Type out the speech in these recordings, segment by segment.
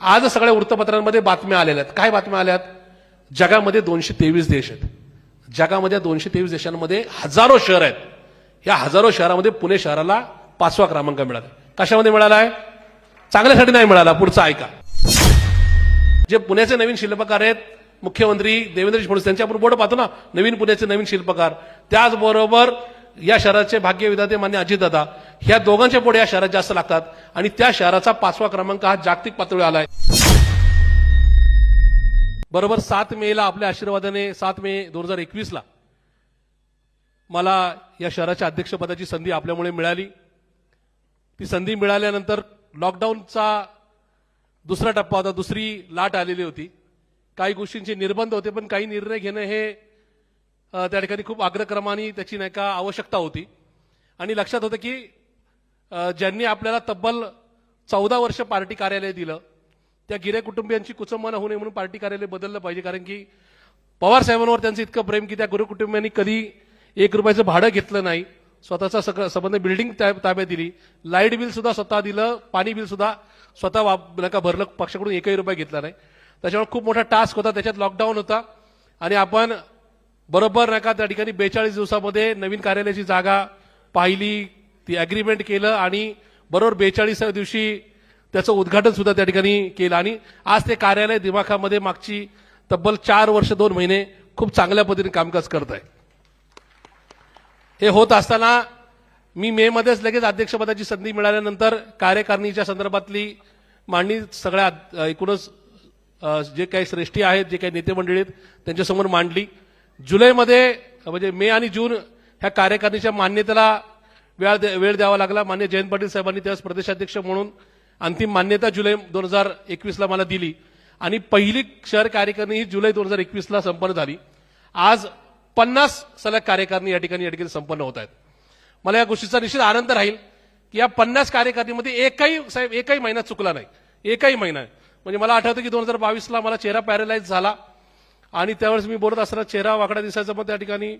आज सगळ्या वृत्तपत्रांमध्ये बातम्या आलेल्या आहेत. काय बातम्या आल्यात जगामध्ये दोनशे तेवीस देश आहेत. जगामध्ये दोनशे तेवीस देशांमध्ये हजारो शहर आहेत. या हजारो शहरामध्ये पुणे शहराला पाचवा क्रमांक मिळाला. कशामध्ये मिळाला आहे? चांगल्यासाठी नाही मिळाला. पुढचा ऐका. जे पुण्याचे नवीन शिल्पकार आहेत मुख्यमंत्री देवेंद्र फडणवीस त्यांचे आपण बोर्ड पाहतो ना. नवीन पुण्याचे नवीन शिल्पकार. त्याचबरोबर या शहराचे भाग्यविधाते मान्य अजितदादा ह्या दोघांचे पुढे या शहरात जास्त लागतात आणि त्या शहराचा पाचवा क्रमांक हा जागतिक पातळीवर आलाय. बरोबर सात मेला आपल्या आशीर्वादाने सात मे दोन हजार एकवीसला मला या शहराच्या अध्यक्षपदाची संधी आपल्यामुळे मिळाली. ती संधी मिळाल्यानंतर लॉकडाऊनचा दुसरा टप्पा होता दुसरी लाट आलेली होती. काही गोष्टींचे निर्बंध होते पण काही निर्णय घेणं हे त्या ठिकाणी खूप अग्रक्रमाने त्याची नाही का आवश्यकता होती. आणि लक्षात होतं की ज्यांनी आपल्याला तब्बल चौदा वर्ष पार्टी कार्यालय दिलं त्या गिरे कुटुंबियांची कुचंबना होऊ नये म्हणून पार्टी कार्यालय बदललं पाहिजे कारण की पवार साहेबांवर त्यांचं इतकं प्रेम की त्या गुरु कुटुंबियांनी कधी एक रुपयाचं भाडं घेतलं नाही. स्वतःचा सगळं संबंध बिल्डिंग ताब्यात दिली. लाइट बिल सुद्धा स्वतः दिलं पाणी बिल सुद्धा स्वतः वाप- नका भरलं पक्षाकडून एकही रुपया घेतला नाही. त्याच्यामुळे खूप मोठा टास्क होता त्याच्यात लॉकडाऊन होता. आणि आपण बरोबर नका त्या ठिकाणी बेचाळीस दिवसामध्ये नवीन कार्यालयाची जागा पाहिली ती अग्रीमेंट केलं आणि बरोबर बेचाळीसाव्या दिवशी त्याचं उद्घाटन सुद्धा त्या ठिकाणी केलं. आणि आज ते कार्यालय दिमाखामध्ये मागची तब्बल चार वर्ष दोन महिने खूप चांगल्या पद्धतीने कामकाज करत आहे. हे होत असताना मी मे मध्येच लगेच अध्यक्षपदाची संधी मिळाल्यानंतर कार्यकारिणीच्या संदर्भातली मांडणी सगळ्या एकूणच जे काही श्रेष्ठी आहेत जे काही नेते मंडळी आहेत त्यांच्यासमोर मांडली. जुलैमध्ये म्हणजे मे आणि जून ह्या कार्यकारिणीच्या मान्यतेला वेळ वेळ द्यावा लागला. मान्य जयंत पाटील साहेबांनी त्यावेळेस प्रदेशाध्यक्ष म्हणून अंतिम मान्यता जुलै दोन हजार एकवीसला मला दिली. आणि पहिली शहर कार्यकारिणी ही जुलै दोन हजार एकवीसला संपन्न झाली. आज पन्नास सलग कार्यकारिणी या ठिकाणी या ठिकाणी संपन्न होत आहेत. मला या गोष्टीचा निश्चित आनंद राहील की या पन्नास कार्यकारिणीमध्ये एकही साहेब एकही महिना चुकला नाही. एकही महिना म्हणजे मला आठवतं की दोन हजार बावीसला मला चेहरा पॅरलाइज झाला. आणि त्यावेळेस मी बोलत असताना चेहरा वाकडा दिसायचा मग त्या ठिकाणी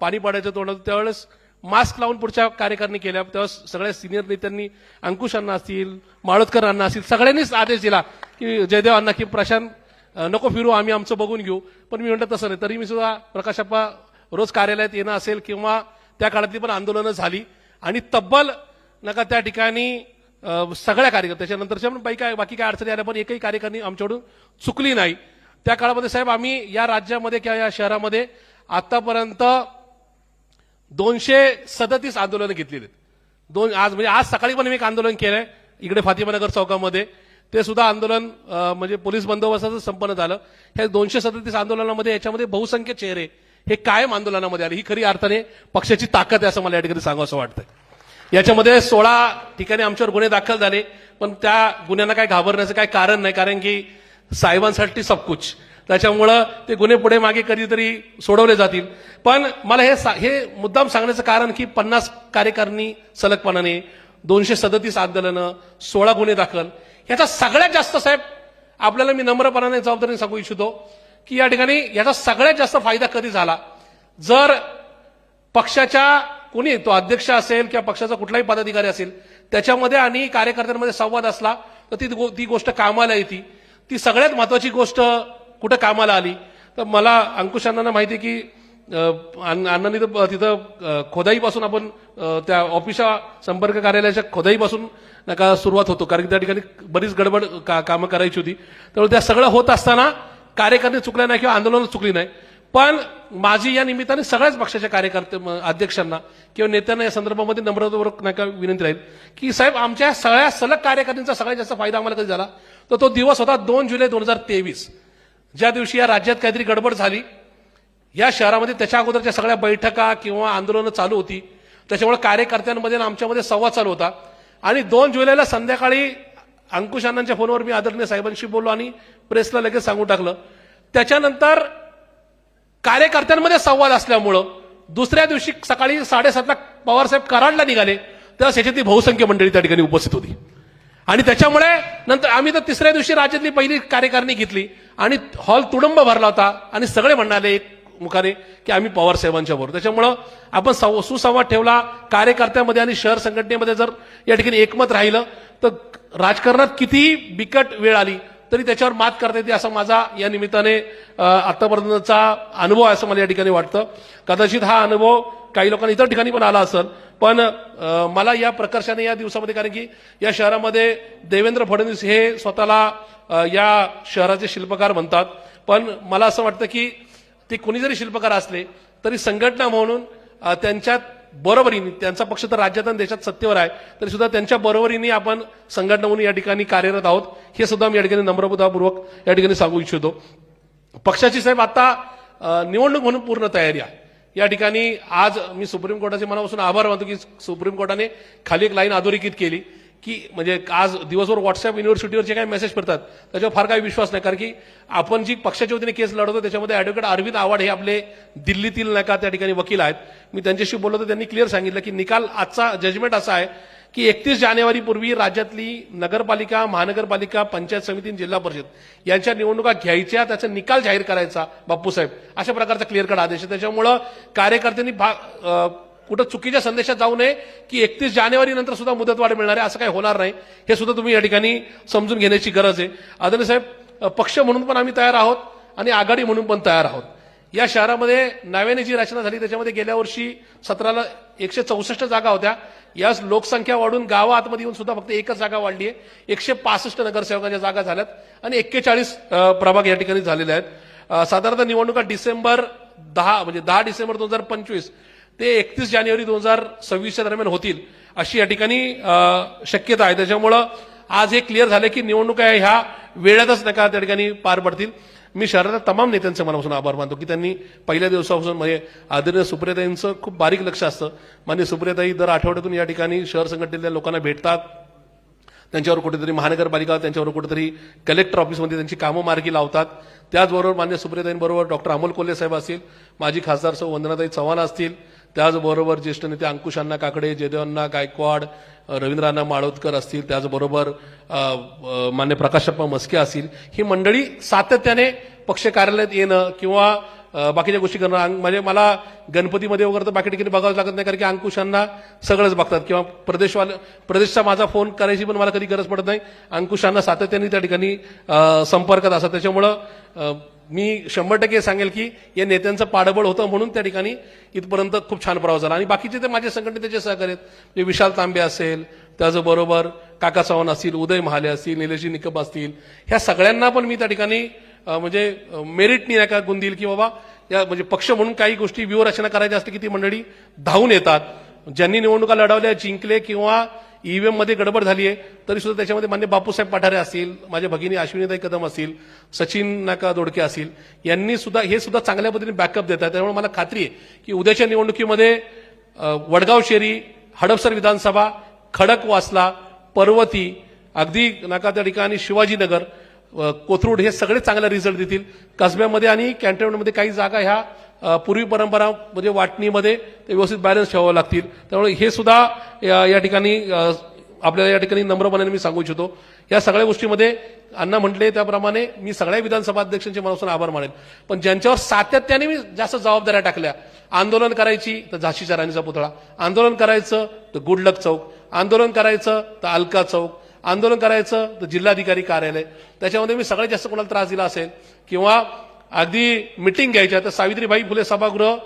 पाणी पाडायचं तोंडात त्यावेळेस मास्क लावून पुढच्या कार्यकारिणी केल्या. त्यावेळेस सगळ्या सिनियर नेत्यांनी अंकुश अण्णा असतील माळोदकर अण्णा असतील सगळ्यांनीच आदेश दिला की जयदेव अण्णा की प्रशांत नको फिरू आम्ही आमचं बघून घेऊ. पण मी म्हणतो तसं नाही तरी मी सुद्धा प्रकाशप्पा रोज कार्यालयात येणं असेल किंवा त्या काळातली पण आंदोलनं झाली. आणि तब्बल नका त्या ठिकाणी सगळ्या कार्यक्रम त्याच्यानंतरच्या पण बाकी काय बाकी काय अडचणी आल्या पण एकही कार्यकारिणी आमच्याकडून चुकली नाही. त्या काळामध्ये साहेब आम्ही या राज्यामध्ये किंवा या शहरामध्ये आतापर्यंत दोनशे सदतीस आंदोलनं घेतलेली आहेत. दोन आज म्हणजे आज सकाळी पण मी एक आंदोलन केलंय इकडे फातिमानगर चौकामध्ये. ते सुद्धा आंदोलन म्हणजे पोलीस बंदोबस्ताचं संपन्न झालं. हे दोनशे सदतीस आंदोलनामध्ये याच्यामध्ये बहुसंख्य चेहरे हे कायम आंदोलनामध्ये आले. ही खरी अर्थाने पक्षाची ताकद आहे असं मला या ठिकाणी सांगावं असं वाटतंय. याच्यामध्ये सोळा ठिकाणी आमच्यावर गुन्हे दाखल झाले पण त्या गुन्ह्यांना काय घाबरण्याचं काय कारण नाही. कारण की साहेबांसाठी सबकुच त्याच्यामुळं ते गुन्हे पुढे मागे कधीतरी सोडवले जातील. पण मला हे सा- हे मुद्दाम सांगण्याचं कारण की पन्नास कार्यकारिणी सलगपणाने दोनशे सदतीस आंदोलनं सोळा गुन्हे दाखल. याचा सगळ्यात जास्त साहेब आपल्याला मी नम्रपणाने जबाबदारीने सांगू इच्छितो की या ठिकाणी याचा सगळ्यात जास्त फायदा कधी झाला? जर पक्षाच्या कोणी तो अध्यक्ष असेल किंवा पक्षाचा कुठलाही पदाधिकारी असेल त्याच्यामध्ये आणि कार्यकर्त्यांमध्ये संवाद असला तर ती ती गोष्ट कामाला येते. ती सगळ्यात महत्वाची गोष्ट कुठं कामाला आली? तर मला अंकुश अण्णांना माहिती आहे की अण्णांनी तर तिथं खोदाईपासून आपण त्या ऑफिसच्या संपर्क कार्यालयाच्या खोदाईपासून नका सुरुवात होतो. कारण की त्या ठिकाणी बरीच गडबड का कामं करायची होती. त्यामुळे त्या सगळं होत असताना कार्यकर्ते चुकल्या नाही किंवा आंदोलन चुकली नाही. पण माझी या निमित्ताने सगळ्याच पक्षाच्या कार्यकर्ते अध्यक्षांना किंवा नेत्यांना या संदर्भामध्ये नम्रतापूर्वक नाही का विनंती राहील की साहेब आमच्या सगळ्या सलग कार्यकर्त्यांचा सगळ्यात जास्त फायदा आम्हाला कधी झाला? तर तो दिवस होता दोन जुलै दोन हजार तेवीस. ज्या दिवशी या राज्यात काहीतरी गडबड झाली या शहरामध्ये त्याच्या अगोदरच्या सगळ्या बैठका किंवा आंदोलनं चालू होती. त्याच्यामुळे कार्यकर्त्यांमध्ये आणि आमच्यामध्ये संवाद चालू होता. आणि दोन जुलैला संध्याकाळी अंकुश अण्णांच्या फोनवर मी आदरणीय साहेबांशी बोललो आणि प्रेसला लगेच सांगून टाकलं. त्याच्यानंतर कार्यकर्त्यांमध्ये संवाद असल्यामुळं दुसऱ्या दिवशी सकाळी साडेसातला पवारसाहेब कराडला निघाले. तेव्हा त्याच्यातली बहुसंख्य मंडळी त्या ठिकाणी उपस्थित होती. आणि त्याच्यामुळे नंतर आम्ही तर तिसऱ्या दिवशी राज्यातली पहिली कार्यकारिणी घेतली. आणि हॉल तुडंब भरला होता. आणि सगळे म्हणाले एक मुखाने की आम्ही पवार साहेबांच्या बरोबर. त्याच्यामुळं आपण सुसंवाद ठेवला. कार्यकर्त्यामध्ये आणि शहर संघटनेमध्ये जर या ठिकाणी एकमत राहिलं तर राजकारणात किती बिकट वेळ आली तरी त्याच्यावर मात करता येते असा माझा या निमित्ताने आतापर्यंतचा अनुभव आहे असं मला या ठिकाणी वाटतं. कदाचित हा अनुभव काही लोकांना इतर ठिकाणी पण आला असेल. पण मला या प्रकर्षाने या दिवसामध्ये कारण की या शहरामध्ये देवेंद्र फडणवीस हे स्वतःला या शहराचे शिल्पकार म्हणतात. पण मला असं वाटतं की ते कोणी जरी शिल्पकार असले तरी संघटना म्हणून त्यांच्या त्यांच्यात बरोबरीने त्यांचा पक्ष तर राज्यात आणि देशात सत्तेवर आहे तरी सुद्धा त्यांच्या बरोबरीने आपण संघटना म्हणून या ठिकाणी कार्यरत आहोत. हे सुद्धा मी या ठिकाणी नम्रतापूर्वक या ठिकाणी सांगू इच्छितो. पक्षाची साहेब आता निवडणूक म्हणून पूर्ण तयारी आहे. या ठिकाणी आज मी सुप्रीम कोर्टाचे मनापासून आभार मानतो की सुप्रीम कोर्टाने खाली एक लाईन अधोरेखित केली की म्हणजे आज दिवसभर व्हॉट्सअप युनिव्हर्सिटीवर जे काही मेसेज पडतात त्याच्यावर फार काही विश्वास नाही. कारण की आपण जी पक्षाच्या वतीने केस लढवतो त्याच्यामध्ये ॲडव्होकेट अरविंद आव्हाड हे आपले दिल्लीतील नाही का त्या ठिकाणी वकील आहेत. मी त्यांच्याशी बोललो तर त्यांनी क्लिअर सांगितलं की निकाल आजचा जजमेंट असा आहे की एकतीस जानेवारीपूर्वी राज्यातली नगरपालिका महानगरपालिका पंचायत समिती जिल्हा परिषद यांच्या निवडणुका घ्यायच्या त्याचा निकाल जाहीर करायचा बापूसाहेब अशा प्रकारचा क्लिअर कट आदेश आहे. त्याच्यामुळं कार्यकर्त्यांनी भाग कुठं चुकीच्या संदेशात जाऊ नये की एकतीस जानेवारी नंतर सुद्धा मुदतवाढ मिळणार आहे असं काही होणार नाही. हे सुद्धा तुम्ही या ठिकाणी समजून घेण्याची गरज आहे. आदरणीय साहेब पक्ष म्हणून पण आम्ही तयार आहोत आणि आघाडी म्हणून पण तयार आहोत. या शहरामध्ये नव्याने जी रचना झाली त्याच्यामध्ये गेल्या वर्षी सतराला एकशे चौसष्ट जागा होत्या. याच लोकसंख्या वाढून गावा आतमध्ये येऊन सुद्धा फक्त एकच जागा वाढली आहे एकशे पासष्ट नगरसेवकांच्या जागा झाल्यात आणि एक्केचाळीस प्रभाग या ठिकाणी झालेले आहेत. साधारणतः निवडणुका डिसेंबर दहा म्हणजे दहा डिसेंबर दोन हजार पंचवीस ते एकतीस जानेवारी दोन हजार सव्वीसच्या दरम्यान होतील अशी या ठिकाणी शक्यता आहे. त्याच्यामुळं आज हे क्लिअर झालं की निवडणुका ह्या वेळातच नका त्या ठिकाणी पार पडतील. मी शहरातल्या तमाम नेत्यांचे मनापासून आभार मानतो की त्यांनी पहिल्या दिवसापासून म्हणजे आदरणीय सुप्रियताईंचं खूप बारीक लक्ष असतं. मान्य सुप्रियताई दर आठवड्यातून या ठिकाणी शहर संघटनेतल्या लोकांना भेटतात. त्यांच्यावर कुठेतरी महानगरपालिका त्यांच्यावर कुठेतरी कलेक्टर ऑफिसमध्ये त्यांची कामं मार्गी लावतात. त्याचबरोबर मान्य सुप्रियताईंबरोबर डॉक्टर अमोल कोल्हे साहेब असतील माजी खासदार सौ वंदनाताई चव्हाण असतील त्याचबरोबर ज्येष्ठ नेते अंकुशांना काकडे जयदेवांना गायकवाड रवींद्रांना माळोदकर असतील. त्याचबरोबर मान्य प्रकाशप्पा मस्के असतील. ही मंडळी सातत्याने पक्ष कार्यालयात येणं किंवा बाकीच्या गोष्टी करणं अंग- म्हणजे मला गणपतीमध्ये वगैरे तर बाकी ठिकाणी बघावं लागत नाही कारण की अंकुशांना सगळंच बघतात. किंवा प्रदेशवाल प्रदेशचा माझा फोन करायची पण मला कधी गरज पडत नाही. अंकुशांना सातत्याने त्या ठिकाणी संपर्कात असतात. त्याच्यामुळं मी शंभर टक्के सांगेल की या नेत्यांचं पाडबळ होतं म्हणून त्या ठिकाणी इथपर्यंत खूप छान प्रवास झाला. आणि बाकीचे ते माझे संघटनेचे सहकार्य आहेत म्हणजे विशाल तांबे असेल त्याचबरोबर काका चव्हाण असतील उदय महाले असतील निलेशी निकम असतील ह्या सगळ्यांना पण मी त्या ठिकाणी म्हणजे मेरिटनी नाही का की बाबा या म्हणजे पक्ष म्हणून काही गोष्टी व्यूहरचना करायच्या असते की ती मंडळी धावून येतात. ज्यांनी निवडणुका लढवल्या जिंकले किंवा ईव्हीएममध्ये गडबड झाली आहे तरी सुद्धा त्याच्यामध्ये मान्य बापूसाहेब पठारे असतील माझ्या भगिनी अश्विनीताई कदम असतील सचिन नाका दोडके असतील यांनी सुद्धा हे सुद्धा चांगल्या पद्धतीने बॅकअप देतात. त्यामुळे मला खात्री आहे की उद्याच्या निवडणुकीमध्ये वडगाव शेरी हडपसर विधानसभा खडकवासला पर्वती अगदी नाका त्या ठिकाणी शिवाजीनगर कोथरूड हे सगळे चांगले रिझल्ट देतील. कसब्यामध्ये आणि कॅन्टोनमेंटमध्ये काही जागा ह्या पूर्वी परंपरा म्हणजे वाटणीमध्ये ते व्यवस्थित बॅलन्स ठेवावं लागतील. त्यामुळे हे सुद्धा या या ठिकाणी आपल्याला या ठिकाणी नम्रपणाने मी सांगू इच्छितो. या सगळ्या गोष्टीमध्ये अण्णा म्हटले त्याप्रमाणे मी सगळ्या विधानसभा अध्यक्षांचे मनापासून आभार मानेल पण ज्यांच्यावर सातत्याने मी जास्त जबाबदाऱ्या टाकल्या आंदोलन करायची तर झाशीच्या राणीचा पुतळा आंदोलन करायचं तर गुडलक चौक आंदोलन करायचं तर अलका चौक आंदोलन करायचं तर जिल्हाधिकारी कार्यालय. त्याच्यामध्ये मी सगळ्यात जास्त कोणाला त्रास दिला असेल किंवा अगदी मिटिंग घ्यायच्या तर सावित्रीबाई फुले सभागृह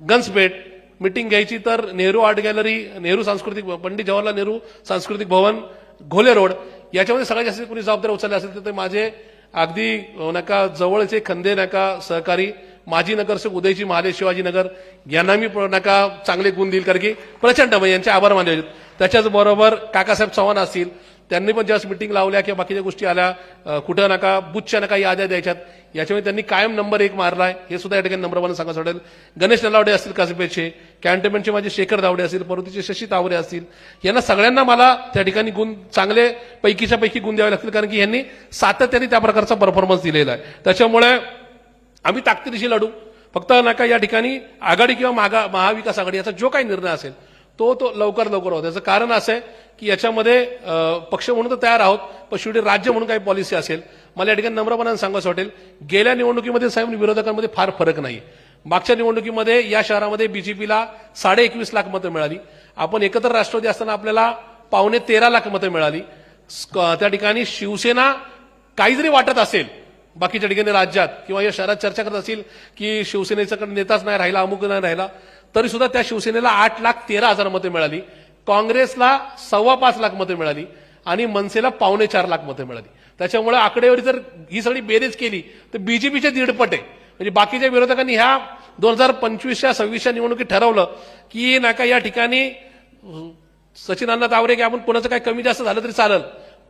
गन्सपेठ मिटिंग घ्यायची तर नेहरू आर्ट गॅलरी नेहरू सांस्कृतिक पंडित जवाहरलाल नेहरू सांस्कृतिक भवन घोले रोड. याच्यामध्ये सगळ्यात जास्त कोणी जबाबदारी उचलली असेल तर ते माझे अगदी नका जवळचे खंदे नका सहकारी माजी नगरसेवक उदयजी महाले शिवाजीनगर यांना मी नका चांगले गुण देईल. कारण की प्रचंड म्हणजे यांचे आभार मानले त्याच्याचबरोबर काकासाहेब चव्हाण असतील त्यांनी पण ज्यावेळेस मिटिंग लावल्या किंवा बाकीच्या गोष्टी आल्या. कुठं नका बुथच्या नका याद्या द्यायच्यात. याच्यामुळे त्यांनी कायम नंबर एक मारलाय. हे सुद्धा या ठिकाणी नंबर वन सांगायचं वाटेल. गणेश नलावडे असतील कसबेचे कॅन्टोनमेंटचे माझे शेखर दावडे असतील पर्वतीचे शशी तावरे असतील. यांना सगळ्यांना मला त्या ठिकाणी गुण चांगले पैकीच्या पैकी गुण द्यावे लागतील कारण की यांनी सातत्याने त्या प्रकारचा परफॉर्मन्स दिलेला आहे. त्याच्यामुळे आम्ही ताकदीशी लढू. फक्त नका या ठिकाणी आघाडी किंवा मागा महाविकास आघाडी याचा जो काही निर्णय असेल तो तो लवकर लवकर होतो. त्याचं कारण असं आहे की याच्यामध्ये पक्ष म्हणून तर तयार आहोत पण शेवटी राज्य म्हणून काही पॉलिसी असेल. मला या ठिकाणी नम्रपणाने सांगायचं वाटेल गेल्या निवडणुकीमध्ये साहेब विरोधकांमध्ये फार फरक नाही. मागच्या निवडणुकीमध्ये या शहरामध्ये बीजेपीला साडे एकवीस लाख मतं मिळाली. आपण एकत्र राष्ट्रवादी असताना आपल्याला पावणे तेरा लाख मतं मिळाली. त्या ठिकाणी शिवसेना काही जरी वाटत असेल बाकीच्या ठिकाणी राज्यात किंवा या शहरात चर्चा करत असेल की शिवसेनेचा नेताच नाही राहिला अमुक नाही राहिला तरी सुद्धा त्या शिवसेनेला आठ लाख तेरा हजार मते मिळाली. काँग्रेसला सव्वा पाच लाख मते मिळाली आणि मनसेला पावणे चार लाख मते मिळाली. त्याच्यामुळे आकडेवारी जर ही सगळी बेरीज केली तर बीजेपीचे दीडपट आहे. म्हणजे बाकीच्या विरोधकांनी ह्या दोन हजार पंचवीसच्या सव्वीसच्या निवडणुकीत ठरवलं की नाका या ठिकाणी सचिनांना तावरे की आपण कोणाचं काही कमी जास्त झालं तरी चालेल.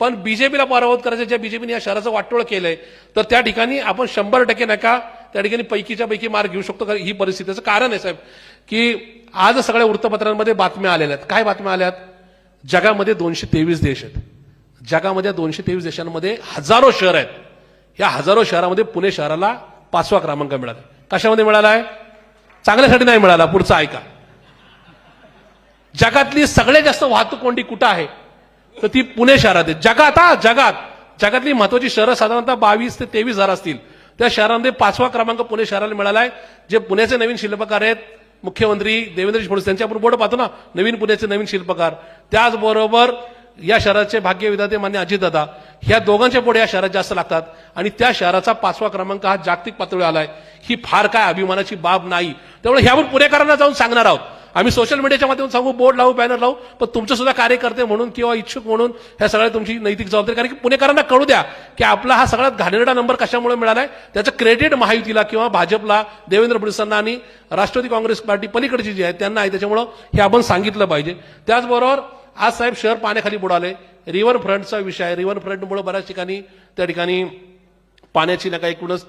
पण बीजेपीला पराभूत करायचं ज्या बीजेपीने या शहराचं वाटोळ केलंय तर त्या ठिकाणी आपण शंभर टक्के नका त्या ठिकाणी पैकीच्या पैकी मार्ग घेऊ शकतो ही परिस्थितीचं कारण आहे साहेब. की आज सगळ्या वृत्तपत्रांमध्ये बातम्या आलेल्या आहेत. काय बातम्या आल्यात? जगामध्ये दोनशे तेवीस देश आहेत. जगामध्ये दोनशे तेवीस देशांमध्ये हजारो शहर आहेत. या हजारो शहरामध्ये पुणे शहराला पाचवा क्रमांक मिळाला. कशामध्ये मिळाला आहे चांगल्यासाठी नाही मिळाला पुढचा ऐका. जगातली सगळ्यात जास्त वाहतूक कोंडी कुठं आहे? तर ती पुणे शहरात आहे. जगात हा जगात. जगातली महत्वाची शहरं साधारणतः बावीस ते तेवीस हजार असतील. त्या शहरांमध्ये पाचवा क्रमांक पुणे शहराला मिळाला आहे जे पुण्याचे नवीन शिल्पकार आहेत. मुख्यमंत्री देवेंद्र फडणवीस त्यांच्याबरोबर बोर्ड पाहतो ना नवीन पुण्याचे नवीन शिल्पकार. त्याचबरोबर या शहराचे भाग्यविधाते मान्य अजितदादा ह्या दोघांच्या पुढे या शहरात जास्त लागतात. आणि त्या शहराचा पाचवा क्रमांक हा जागतिक पातळीवर आलाय. ही फार काय अभिमानाची बाब नाही. त्यामुळे ह्यावर पुणेकरांना जाऊन सांगणार आहोत. आम्ही सोशल मीडियाच्या माध्यमातून सांगू बोर्ड लावू बॅनर लावू पण तुमचं सुद्धा कार्यकर्ते म्हणून किंवा इच्छुक म्हणून ह्या सगळ्या तुमची नैतिक जबाबदारी. कारण की पुणेकरांना कळू द्या की आपला हा सगळ्यात घाणेरडा नंबर कशामुळे मिळालाय? त्याचं क्रेडिट महायुतीला किंवा भाजपला देवेंद्र फडणवीसांना आणि राष्ट्रवादी काँग्रेस पार्टी पलीकडची जी आहे त्यांना आहे. त्याच्यामुळं हे आपण सांगितलं पाहिजे. त्याचबरोबर आज साहेब शहर पाण्याखाली बुडाले. रिव्हर फ्रंटचा विषय आहे. रिव्हर फ्रंटमुळे बऱ्याच ठिकाणी त्या ठिकाणी पाण्याची नका एकूणच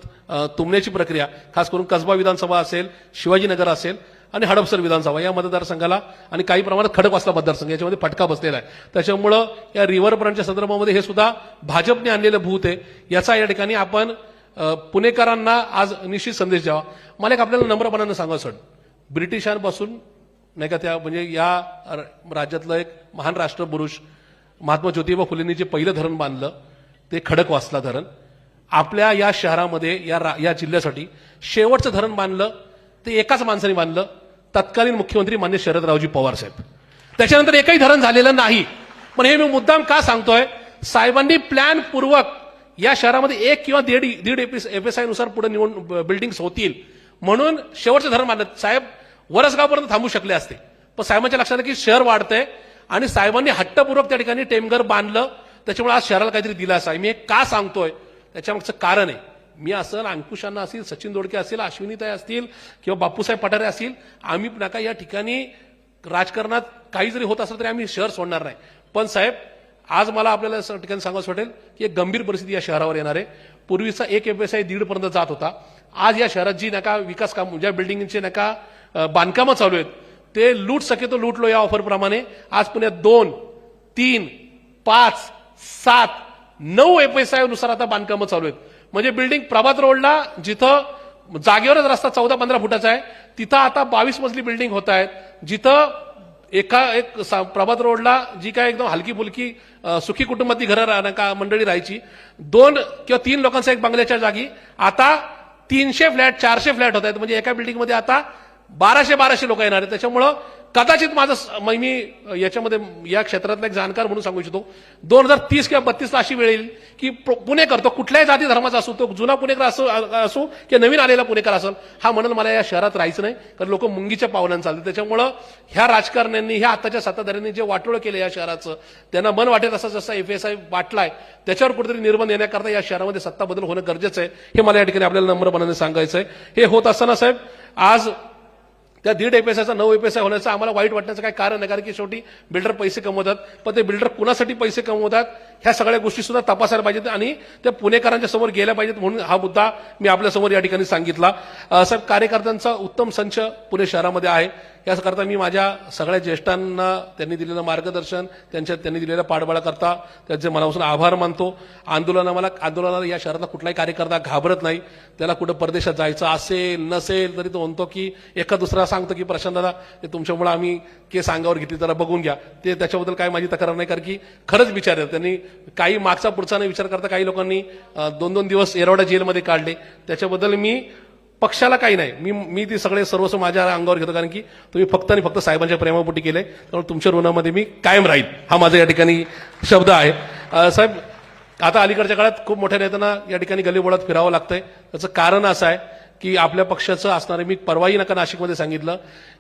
तुंबण्याची प्रक्रिया खास करून कसबा विधानसभा असेल शिवाजीनगर असेल आणि हडपसर विधानसभा या मतदारसंघाला आणि काही प्रमाणात खडकवासला मतदारसंघ याच्यामध्ये फटका बसलेला आहे. त्याच्यामुळं या रिव्हर फ्रंटच्या संदर्भामध्ये हे सुद्धा भाजपने आणलेलं भूत आहे. याचा या ठिकाणी आपण पुणेकरांना आज निश्चित संदेश द्यावा. मला एक आपल्याला नम्रपणानं सांगा सर. ब्रिटिशांपासून नाही का त्या म्हणजे या राज्यातलं एक महान राष्ट्रपुरुष महात्मा ज्योतिबा फुलेंनी जे पहिलं धरण बांधलं ते खडकवासला धरण. आपल्या या शहरामध्ये या रा- या जिल्ह्यासाठी शेवटचं धरण बांधलं ते एकाच माणसाने बांधलं तत्कालीन मुख्यमंत्री मान्य शरदरावजी पवार साहेब. त्याच्यानंतर एकही धरण झालेलं नाही. पण हे मी मुद्दाम का सांगतोय? साहेबांनी प्लॅनपूर्वक या शहरामध्ये एक किंवा दीड दीड एफ एस आयनुसार पुढे निवड बिल्डिंग्स होतील. म्हणून शेवटचं धरण बांधलं. साहेब वरसगावपर्यंत थांबू शकले असते. पण साहेबांच्या लक्षात की शहर वाढतंय आणि साहेबांनी हट्टपूर्वक त्या ठिकाणी टेमघर बांधलं. त्याच्यामुळे आज शहराला काहीतरी दिला आहे. मी हे का सांगतोय? त्याच्यामागचं कारण आहे. मी असेल अंकुशांना असेल सचिन दोडके असेल अश्विनीताई असतील किंवा बापूसाहेब पठारे असतील आम्ही नका या ठिकाणी राजकारणात काही जरी होत असेल तरी आम्ही शहर सोडणार नाही. पण साहेब आज मला आपल्याला ठिकाणी सांगायचं वाटेल की एक गंभीर परिस्थिती या शहरावर येणार आहे. पूर्वीचा एक व्यवसाय एस आय जात होता. आज या शहरात जी नका विकास काम ज्या बिल्डिंगचे नका बांधकामं चालू आहेत. ते लूट शक्यतो लूटलो या ऑफरप्रमाणे. आज पुण्यात दोन तीन पाच सात नऊ एफ एस आयनुसार आता बांधकामं चालू आहेत. म्हणजे बिल्डिंग प्रभात रोडला जिथं जागेवरच रस्ता चौदा पंधरा फुटाचा आहे तिथं आता बावीस मजली बिल्डिंग होत आहेत. जिथं एका एक सा- प्रभात रोडला जी काय एकदम हलकी फुलकी सुखी कुटुंबातली घरं राहणं का मंडळी राहायची. दोन किंवा तीन लोकांचा एक बंगल्याच्या जागी. आता तीनशे फ्लॅट चारशे फ्लॅट होत आहेत. म्हणजे एका बिल्डिंगमध्ये आता बाराशे बाराशे लोक येणार आहेत. त्याच्यामुळं कदाचित माझं मी याच्यामध्ये या क्षेत्रातला एक जाणकार म्हणून सांगू इच्छितो. दोन हजार तीस किंवा बत्तीसला अशी वेळ येईल की पुणेकर तो कुठल्याही जाती धर्माचा असो तो जुना पुणेकर असो असो किंवा नवीन आलेला पुणेकर असेल हा म्हणून मला या शहरात राहायचं नाही. कारण लोक मुंगीच्या पावलांना चालतात. त्याच्यामुळं ह्या राजकारण्यांनी ह्या आताच्या सत्ताधाऱ्यांनी जे वाटोळं केलं या शहराचं त्यांना मन वाटेल असं जसा एफ एस आय वाटलाय त्याच्यावर कुठेतरी निर्बंध येण्याकरता या शहरामध्ये सत्ता बदल होणं गरजेचं आहे. हे मला या ठिकाणी आपल्याला नम्रपणाने सांगायचं आहे हे होत असताना साहेब आज त्या दीड एपीएसआयचा नऊ एपीएसआय होण्याचं आम्हाला वाईट वाटण्याचं काही कारण नाही कारण की शेवटी बिल्डर पैसे कमवतात. पण ते बिल्डर कुणासाठी पैसे कमवतात. ह्या सगळ्या गोष्टी सुद्धा तपासायला पाहिजेत आणि त्या पुणेकरांच्या समोर गेल्या पाहिजेत म्हणून हा मुद्दा मी आपल्यासमोर या ठिकाणी सांगितला. असा साहेब कार्यकर्त्यांचा उत्तम संच पुणे शहरामध्ये आहे. याकरता मी माझ्या सगळ्या ज्येष्ठांना त्यांनी दिलेलं मार्गदर्शन त्यांच्या त्यांनी दिलेल्या पाठबळाकरता त्यांचे मनापासून आभार मानतो. आंदोलना मला आंदोलनाला या शहरातला कुठलाही कार्यकर्ता घाबरत नाही. त्याला कुठं परदेशात जायचं असेल नसेल तरी तो म्हणतो की एका दुसरा सांगतो की प्रशांत दादा ते तुमच्यामुळे आम्ही केस अंगावर घेतली जरा बघून घ्या. ते त्याच्याबद्दल काय माझी तक्रार नाही कारण की खरंच विचार आहे त्यांनी काही मागचा पुढचा नाही विचार करता काही लोकांनी दोन दोन दिवस येरवडा जेलमध्ये काढले. त्याच्याबद्दल मी पक्षाला काही नाही. मी मी ते सगळे सर्वस्व माझ्या अंगावर घेतो. कारण की तुम्ही फक्त आणि फक्त साहेबांच्या प्रेमापोटी केले त्यामुळे तुमच्या ऋणामध्ये मी कायम राहील. हा माझा या ठिकाणी शब्द आहे. साहेब आता अलीकडच्या काळात खूप मोठ्या नेत्यांना या ठिकाणी गलीबोळात फिरावं लागतंय. त्याचं कारण असं आहे की आपल्या पक्षाचं असणारे मी परवाही नका नाशिकमध्ये सांगितलं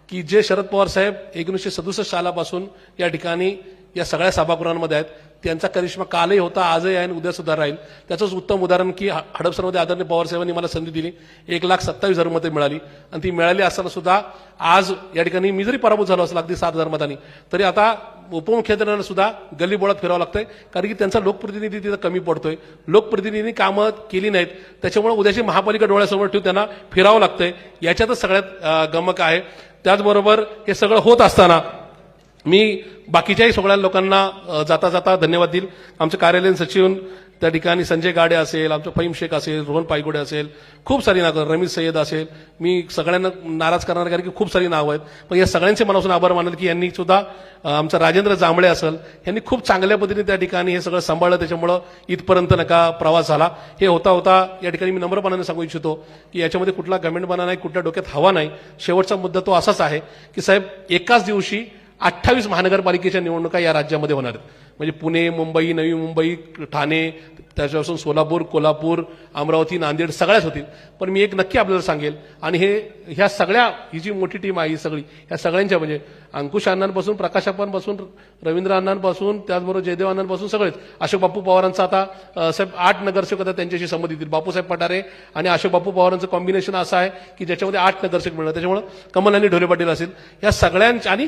की जे शरद पवार साहेब एकोणीसशे सदुसष्ट सालापासून या ठिकाणी या सगळ्या सभागृहांमध्ये आहेत त्यांचा करिश्मा कालही होता आजही आहे आणि उद्या सुद्धा राहील. त्याचंच उत्तम उदाहरण की हडपसरमध्ये आदरणीय पवारसाहेबांनी मला संधी दिली. एक लाख सत्तावीस हजार मते मिळाली. आणि ती मिळाली असताना सुद्धा आज या ठिकाणी मी जरी पराभूत झालो असला अगदी सात हजार मतांनी तरी आता उपमुख्यमंत्र्यांना सुद्धा गल्लीबोळात फिरावं लागतंय. कारण की त्यांचा लोकप्रतिनिधी तिथं कमी पडतोय. लोकप्रतिनिधींनी कामं केली नाहीत. त्याच्यामुळे उद्याची महापालिका डोळ्यासमोर ठेवून त्यांना फिरावं लागतंय. याच्यातच सगळ्यात गमक आहे. त्याचबरोबर हे सगळं होत असताना मी बाकीच्याही सगळ्या लोकांना जाता जाता धन्यवाद देईल. आमचे कार्यालयीन सचिव त्या ठिकाणी संजय गाडे असेल आमचं फहीम शेख असेल रोहन पायगुडे असेल खूप सारी नावं रमेश सय्यद असेल. मी सगळ्यांना नाराज करणार कारण की खूप सारी नावं आहेत. पण या सगळ्यांचे मनापासून आभार मानल की यांनी सुद्धा आमचा आमचं राजेंद्र जांभळे असेल यांनी खूप चांगल्या पद्धतीने त्या ठिकाणी हे सगळं सांभाळलं. त्याच्यामुळं इथपर्यंत नका प्रवास झाला. हे होता होता या ठिकाणी मी नम्रपणाने सांगू इच्छितो की याच्यामध्ये कुठला गमेंटपणा नाही कुठल्या डोक्यात हवा नाही. शेवटचा मुद्दा तो असाच आहे की साहेब एकाच दिवशी अठ्ठावीस महानगरपालिकेच्या निवडणुका या राज्यामध्ये होणार आहेत. म्हणजे पुणे मुंबई नवी मुंबई ठाणे त्याच्यापासून सोलापूर कोल्हापूर अमरावती नांदेड सगळ्याच होतील. पण मी एक नक्की आपल्याला सांगेल आणि हे ह्या सगळ्या ही जी मोठी टीम आहे ही सगळी ह्या सगळ्यांच्या म्हणजे अंकुश अण्णांपासून प्रकाश अप्पांपासून रवींद्र अण्णांपासून त्याचबरोबर जयदेव अण्णांपासून सगळेच. अशोक बापू पवारांचा आता साहेब आठ नगरसेवक आता त्यांच्याशी संबंध येतील बापूसाहेब पठारे आणि अशोक बापू पवारांचं कॉम्बिनेशन असं आहे की ज्याच्यामध्ये आठ नगरसेवक मिळणार. त्याच्यामुळे कमल आणि ढोले पाटील असेल या सगळ्यांच्या आणि